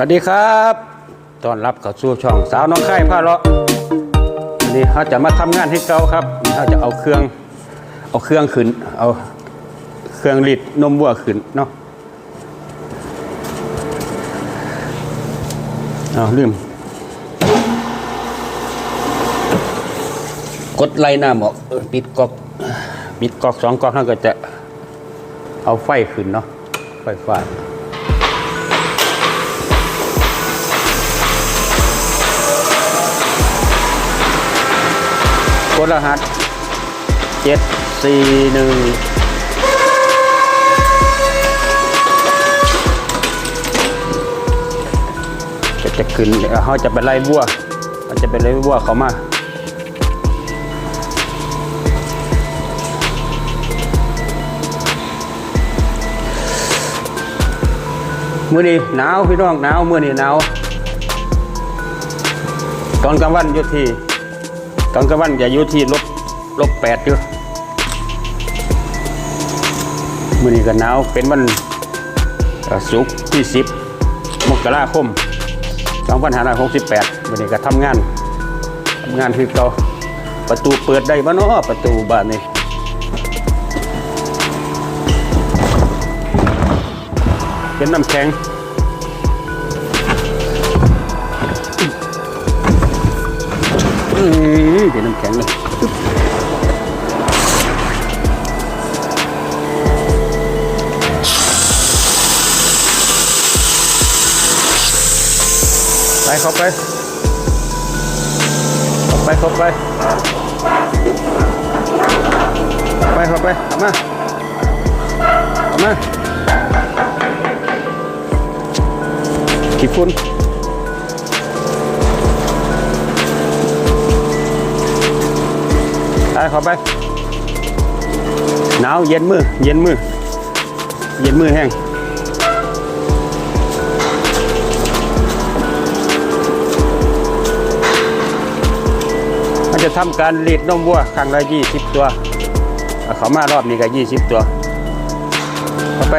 วัสดีครับต้อนรับเข้าสู่ช่องสาวน้องไข่ผ้าเลาะวันนี้เขาจะมาทำงานให้เกาครับเขาจะเอาเครื่องเอาเครื่องขึ้น เอาเครื่องรีดนมวัวขึ้นเนาะเอาลืม กดไล่น้ำออกปิดกอกปิดกอกสองกอกนั่นก็จะเอาไฟขึ้นเนาะไฟฟ้า กดรหัสเจ็ดสี่หนึ่งจะจะขึ้นเขาจะไปไล่บัวเขาจะไปไล่บัวเขามามื่อนี้หนาวพี่น้องหนาวมื่อนี้หนาวตอนกลางวันอยู่ที่ ตอนกลางวันจะอยู่ที่ลบลบแปดอยู่มื่อนี้ก็หนาวเป็นวันศุกร์ที่สิบมกราคมสองพันห้าร้อยหกสิบแปดมื่อนี้ก็ทำงานทำงานคือเก่าประตูเปิดได้บ้านาะประตูบ้านนี้เป็นน้ำแข็ง อืมเป็นน้ำแข็งเลยปึ๊บไปเข้าไปเข้าไปเข้าไปไปเข้าไปมามาขี้ฝุ่น เข้าไป หนาวเย็นมือเย็นมือเย็นมือแห้งมันจะทำการรีดนมวัวครั้งละยี่สิบตัวเอาเขามารอบนี้ก็ยี่สิบตัวเข้าไป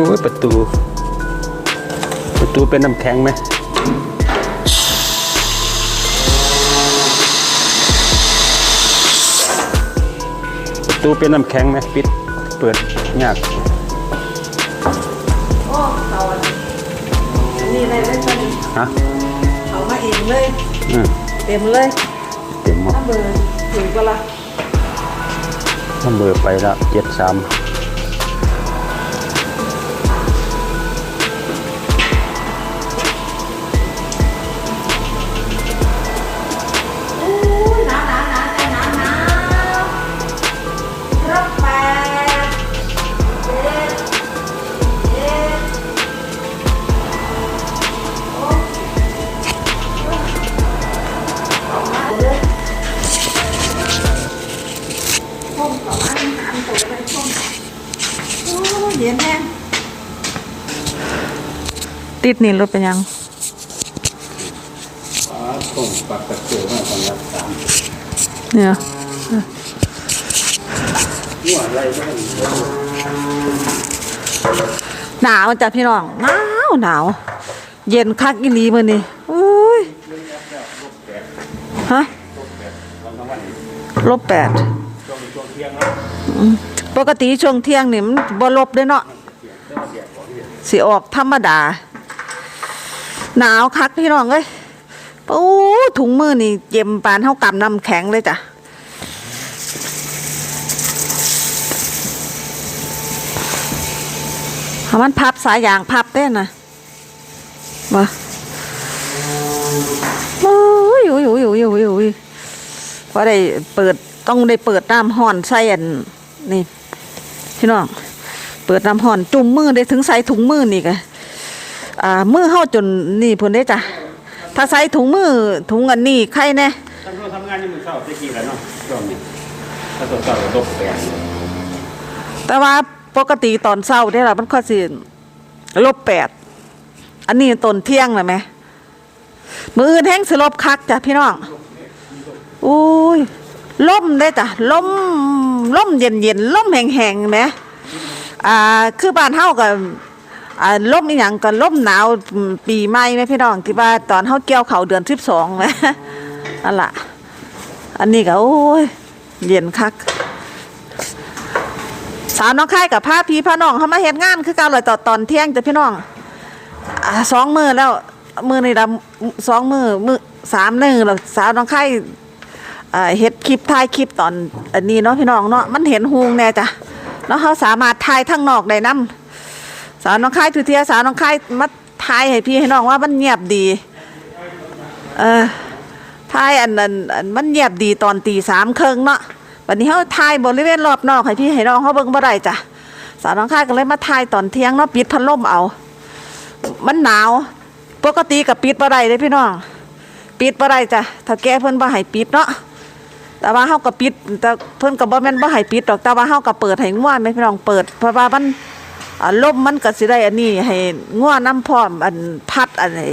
อ้ยประตู ประตูเป็นน้ำแข็งไหมประตูเป็นน้ำแข็งไหมปิดเปิดยากโอ้เขาอันนี้อะไรเลยท่านฮะเขามาเองเลย อืมเต็มเลยเต็มหมดถ้าเบอร์ถึงก็ละถ้าเบอร์ไปแล้วเจ็ดสาม ติดนี่รถเป็นยังส่งปากกระเสือมาสำหรับสามเนี่ยหัวอะไรก็ได้หนาวจ้ะพี่น้องหนาวหนาว เย็นคักอีหลีมื้อนี้อุ้ยฮะลบแปดปกติช่วงเที่ยงนี่มันบ่ลบเด้อเนาะสิออกธรรมดา หนาวคักพี่น้องเอ้ยโอ้ถุงมือนี่เย็มปานเท่ากำน้ำแข็งเลยจ้ะถ้ามันพับสายยางพับได้นะมาโอ้ยโอ้ยโอ้ยโอ้ยโอ้ยโอ้ยพอได้เปิดต้องได้เปิดน้ำห่อนใส่อันนี่พี่น้อง เปิดน้ำห่อนจุ่มมือได้ถึงใส่ถุงมือนี่กะ อ่ามือเข้าจนนี่พุ่นได้จ้ะถ้าใส่ถุงมือถุงอันนี้ใครแน่ทำงานทำงานยังมือเช้าตะกี้แล้วเนาะช่วงนี้ถ้าตัวเช้าลบแปดแต่ว่าปกติตอนเช้าได้ละมันก็สิลบแปดอันนี้ตอนเที่ยงเลยไหมมืออื่นแห้งสิลบคักจ้ะพี่น้องอุ้ยล่มได้จ้ะล่มล่มเย็นเย็นๆล่มแห้งแห้งๆไหมอ่าคือบ้านเฮากับ อ่าล่มอีหยังก็ล่มหนาวปีใหม่ไหมพี่น้องที่ว่าตอนเฮาเกี่ยวเขาเดือนสิบสองไหมนั่นล่ะ อันนี้ก็โอ้ยเย็นคักสาวน้องค่ายกับพาพี่พาน้องเขามาเฮ็ดงานคือกาเลยต่อตอนเที่ยงจ้ะพี่น้องอ่าสองมือแล้วมือในี่ละสองมือมือสามหนึ่งแล้วสาวน้องค่ายอ่าเฮ็ดคลิปถ่ายคลิปตอนอันนี้เนาะพี่น้องเนาะมันเห็นฮูงแน่จ้ะแล้วเขาสามารถถ่ายทั้งนอกได้นํ สาวน้องค่ายทุเทียสาวน้องค่ายมาถ่ายให้พี่ให้น้องว่ามันเงียบดี เออถ่ายอันนั้นอันมันเงียบดีตอนตีสามครึ่งเนาะวันนี้เขาถ่ายบริเวณรอบนอกให้พี่ให้น้องเขาเบิ่งบ่ได้จ้ะสาวน้องค่ายก็เลยมาถ่ายตอนเที่ยงเนาะปิดพัดลมเอา มันหนาว ปกติกับปิดบ่ได้เด้พี่น้องปิดบ่ได้จ้ะถ้าแกเพิ่นบ่ให้ปิดเนาะแต่ว่าเฮาก็ปิดแต่เพิ่นก็บ่แม่นบ่ให้ปิดดอกแต่ว่าเฮาก็เปิดให้ง่วนแม่พี่น้องเปิดเพราะว่ามัน ลมมันก็สิได้อันนี้ให้ง่วน้ำพร้อมอันพัดอันนี้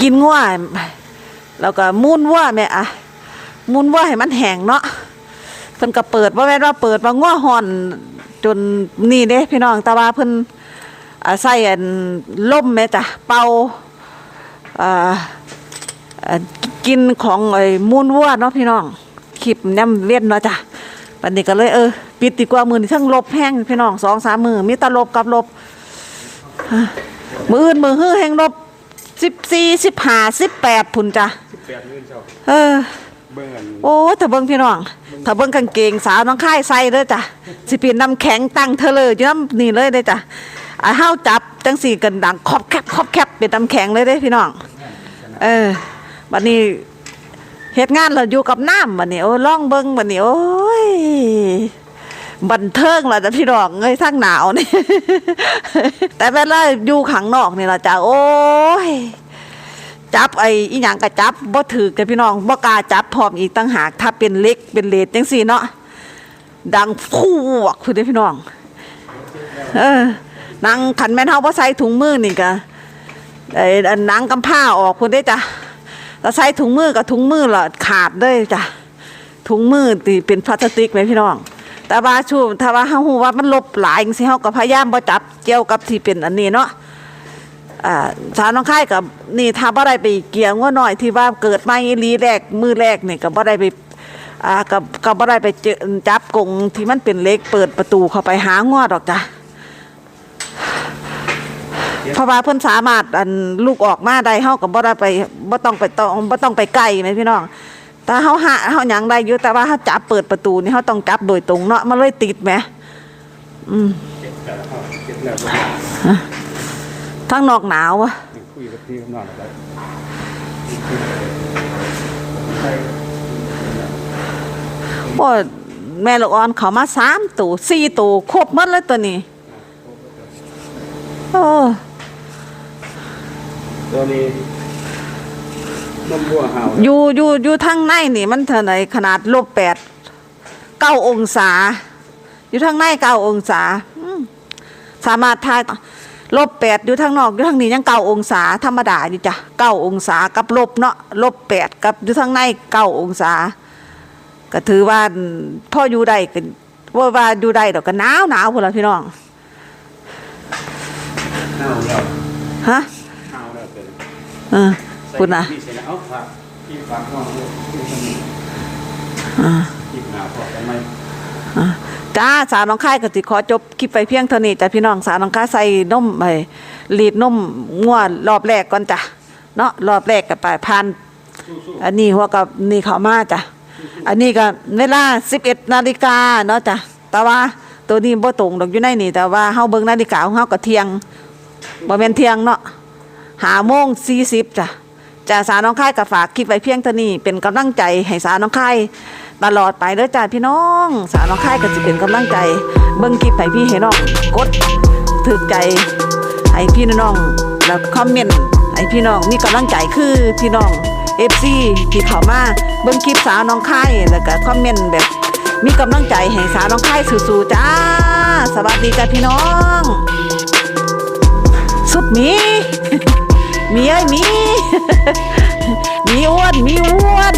กินง่วแล้วก็มูนวัวแม่อะมูนวัวให้มันแห้งเนาะเพิ่นก็เปิดว่าแม่ว่าเปิดว่าง้อห่อนจนนี่เด้พี่น้องต่ว่าเพิ่นใส่อันล่มแม่จ้ะเป่าอ่ากินของไอ้มูนวัวเนาะพี่น้องคลิปแนมเวียนเนาะจ้ะปันนี้ก็เลยเออ ปิดดีกว่ามือนี่ทั้งลบแห้งพี่น้องสองสามมือมีแตลบกับลบอะมืออื่นมือฮื้อแห้งลบสิบสี่สิบห้าสิบแปดพุ่นจ้ะสิบแปดเงินเช้าเออเบิ่งอันโอ้ถ้าเบิ่งพี่น้องถ้าเบิ่งกางเกงสาวน้องค่ายใส่เด้อจ้ะสิเป็นน้ำแข็งตั้งเธอเลยอยู่น้ำนี่เลยเด้อจ้ะอ่าเฮาจับจังสี่กันดังครอบแคบครอบแคบเป็นน้ำแข็งเลยเด้อพี่น้องเออบัดนี้เฮ็ดงานเราอยู่กับน้ำบัดนี้โอ้ลองเบิ่งบัดนี้โอ้ย บันเทิงล่ะจ้ะพี่น้องเอ้ยทั้งหนาวนี่ แต่เวลาอยู่ข้างนอกนี่ล่ะจ้ะโอ้ยจับไอ้อีหยังก็จับบ่ถือกับพี่น้องบ่กล้าจับพร้อมอีกตั้งหากถ้าเป็นเล็กเป็นเลดจังซี่เนาะดังฟูวกคือเด้พี่น้อง เออนังขันแม่นเฮาบ่ใส่ถุงมือนี่ก็ไอ้อันหนังกำผ้าออกพุ่นเด้จ้ะถ้าใส่ถุงมือกับถุงมือละขาดเลยจ้ะถุงมือที่เป็นพลาสติกแม่พี่น้อง แต่ว่าชูถ้าว่าเฮาฮู้ว่ามันลบหลายจังซี่เฮาก็พยายามบ่จับเกี่ยวกับที่เป็นอันนี้เนาะอ่าสาวน้องค่ายกับนี่ถ้าบ่ได้ไปเกี่ยงว่าน้อยที่ว่าเกิดมาอีหลีแรกมือแรกนี่ก็บ่ได้ไปอ่ากับก็บ่ได้ไปเจอจับกงที่มันเป็นเหล็กเปิดประตูเข้าไปหางัวดอกจ้ะเพราะว่าเพิ่นสามารถอันลูกออกมาได้เฮาก็บ่ได้ไปบ่ต้องไปต้องบ่ต้องไปไกลแม่พี่น้อง แต่เฮาหาเฮาหยังได้อยู่แต่ว่าเฮาจับเปิดประตูนี่เฮาต้องจับโดยตรงเนาะมันเลยติดแหมอืมทั้งนอกหนาวอะคุยกับพี่ข้างนอกอะไรโอ้แม่ลูกอ่อนเขามาสามตัวสี่ตัวครบหมดเลยตัวนี้โอ้ตัวนี้ นมบัวหาวอยู่อยู่อยู่ทางในนี่มันเท่าไหร่ขนาดลบแปดเก้าองศา อยู่ทางในเก้าองศาอืมสามารถทายลบแปดอยู่ทางนอกอยู่ทางนี้ยังเก้าองศาธรรมดาอยู่จ้ะเก้าองศากับลบเนาะลบแปดกับอยู่ทางในเก้าองศา ก็ถือว่าพ่ออยู่ได้ก็ว่าว่าอยู่ได้ดอกก็หนาวหนาวพุ่นละพี่น้องเอาแล้วฮะเอาแล้วเกินเอ อพุ่นนะใส่ที่เสร็จแล้วเอาฝากที่ฝากน้องด้วยที่คนนี้ที่หาพอได้ไหมจ้าสาวน้องค่ายก็สิขอจบคลิปไปเพียงเท่านี้จ้ะพี่น้องสาวน้องค่ายใส่นมไปรีดนมงัวรอบแรกก่อนจ้ะเนาะรอบแรกก็ไปผ่านอันนี้หัวกับนี่เขามาจ้ะอันนี้ก็เวลา11นาฬิกาเนาะจ้ะแต่ว่าตัวนี้บ่ตรงดอกอยู่ในนี่ แต่ว่าเฮาเบิ่งนาฬิกาของเฮาก็เที่ยงบ่แม่นเที่ยงเนาะหาโมง40จ้ะ จ้าสาวน้องค่ายก็ฝากคลิปไว้เพียงเท่านี้เป็นกำลังใจให้สาวน้องค่ายตลอดไปเด้อจ้าพี่น้อง สาวน้องค่ายก็สิเป็นกำลังใจ เบิ่งคลิปให้พี่ให้น้องกดถึกใจให้พี่น้องแล้วคอมเมนต์ให้พี่น้องมีกำลังใจคือพี่น้อง FC ที่เข้ามาเบิ่งคลิปสาวน้องค่ายแล้วก็คอมเมนต์แบบมีกำลังใจให้สาวน้องค่ายสู้ๆจ้า สวัสดีจ้าพี่น้อง สุดมีมีเอ้มี มีอ้วน มีอ้วน